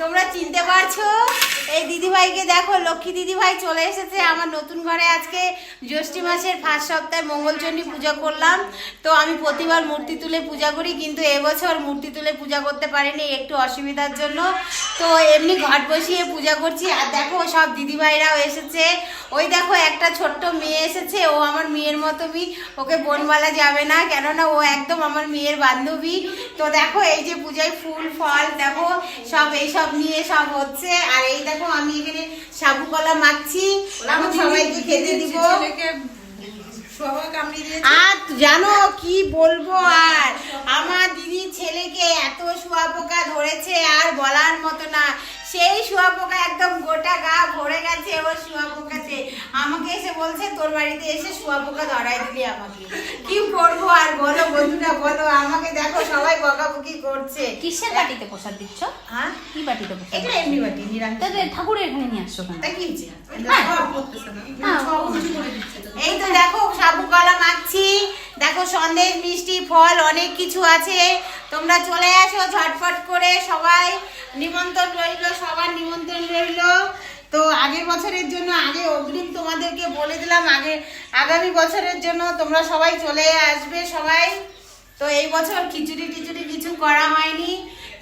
তোমরা চিনতে পারছ? এই দিদিভাইকে দেখো, লক্ষ্মী দিদিভাই চলে এসেছে আমার নতুন ঘরে আজকে। জ্যৈষ্ঠী মাসের ফার্স্ট সপ্তাহে মঙ্গলচণ্ডী পূজা করলাম। তো আমি প্রতিবার মূর্তি তুলে পূজা করি, কিন্তু এবছর মূর্তি তুলে পূজা করতে পারিনি, একটু অসুবিধার জন্য। তো এমনি ঘট বসিয়ে পূজা করছি। আর দেখো, সব দিদিভাইরাও এসেছে। ওই দেখো একটা ছোট্ট মেয়ে এসেছে ও আমার মেয়ের মতোই ওকে বনবালা যাবে না কেননা ও একদম আমার মেয়ের বান্ধবী। তো দেখো এই যে পূজায় ফুল ফল দেখো সব এই সব নিয়ে সব হচ্ছে। আর এই দেখো আমি এখানে সাবু কলা মাখছি সবাইকে খেতে দিব। আর জানো কি বলব আর? আমার দিদির ছেলেকে এত শুয়াপোকা ধরেছে আর বলার মতো না। সেই শুয়াপোকা একদম গোটা গা ভরে গেছে ও শুয়াপোকাতে আমাকে এসে বলছে তোর বাড়িতে এসে শুয়া পোকা ধরাই দিলি আমাকে। কি করব আর বলো বন্ধুরা বলো আমাকে দেখো সবাই বকাবকি করছে। কিসের বাটিতে প্রসাদ দিচ্ছ? হ্যাঁ? কি বাটিতে প্রসাদ এটা এমনি বাটি নিরামিষ। ঠাকুরের এখানে নিয়ে আসছো কেন? তা কি হয়েছে? হ্যাঁ। এই তো দেখো সাবু কলা মাখছি। দেখো সন্দেশ মিষ্টি ফল অনেক কিছু আছে। তোমরা চলে আসো ঝটফট করে সবাই। নিমন্ত্রণ রইল তো আগের বছরের জন্য আগে অগ্রিম তোমাদেরকে বলে দিলাম আগে আগামী বছরের জন্য তোমরা সবাই চলে আসবে সবাই। তো এই বছর খিচুড়ি টিচুড়ি কিছু করা হয়নি।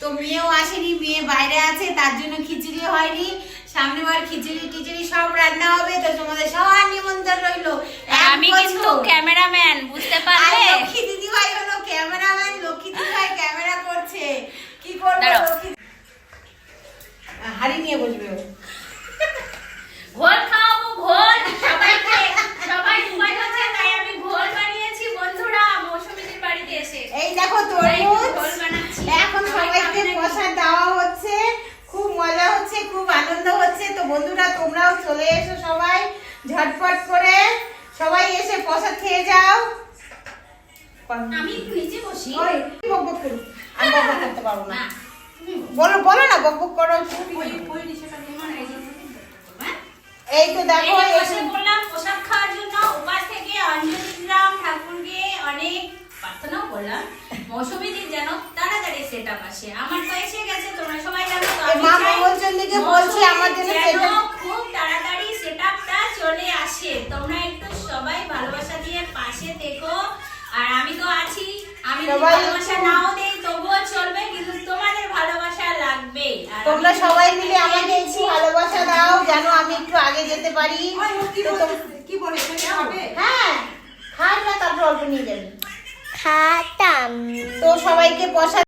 তো মেয়েও আসেনি মেয়ে বাইরে আছে তার জন্য খিচুড়ি হয়নি। সামনেবার খিচুড়ি টিচুড়ি সব রান্না হবে তো তোমাদের সবার নিমন্ত্রণ রইল। আমি কিন্তু ক্যামেরাম্যান বুঝতে পারলে? লক্ষ্মী দিদিভাই হলো ক্যামেরাম্যান লক্ষ্মী দিদিভাই ক্যামেরা করছে। কি করবে। লক্ষ্মী হাড়ি নিয়ে বসবে ও। ঘোল খাওয়াবো ঘোল সবাইকে সবাই উপায় হচ্ছে তাই আমি ঘোল বানিয়েছি বন্ধুরা মৌসুমীদের বাড়িতে এসে এই দেখো তরমুজ। এখন সবাই সবাইকে প্রসাদ দেওয়া হচ্ছে। খুব মজা হচ্ছে খুব আনন্দ হচ্ছে। তো বন্ধুরা তোমরাও চলে এসো সবাই ঝটপট করে। সবাই এসে প্রসাদ খেয়ে যাও। আমি নিচে বসি। ওই, বক বক করো? আমি বক বক করতে পারব না। বলো বলো না বক বক করো এই হ্যাঁ? এই তো দেখো এই বললাম প্রসাদ খাওয়ার জন্য উপাস থেকে অঞ্জলি দিলাম প্রার্থনাও করলাম মৌসুমীদের যেন তাড়াতাড়ি সেট আপ আসে। আমার তো এসে গেছে তোমরা সবাই জানো তো আমি মা চাই মঙ্গলচণ্ডীকে বলছি আমার জন্য যেন সেটা খুব তাড়াতাড়ি সেট আপটা চলে আসে। তোমরা একটু সবাই ভালোবাসা দিয়ে পাশে থেকো আর আমি তো আছি আমি ভালোবাসা নাও দেই তবুও চলবে কিন্তু তোমাদের ভালোবাসা লাগবে। তোমরা সবাই মিলে আমাকে একটু ভালোবাসা দাও যেন আমি একটু আগে যেতে পারি। কি বলে? হবে? হ্যাঁ খাই না তারপর অল্প নিয়ে যাবি। খাতাম। তো সবাইকে প্রসাদ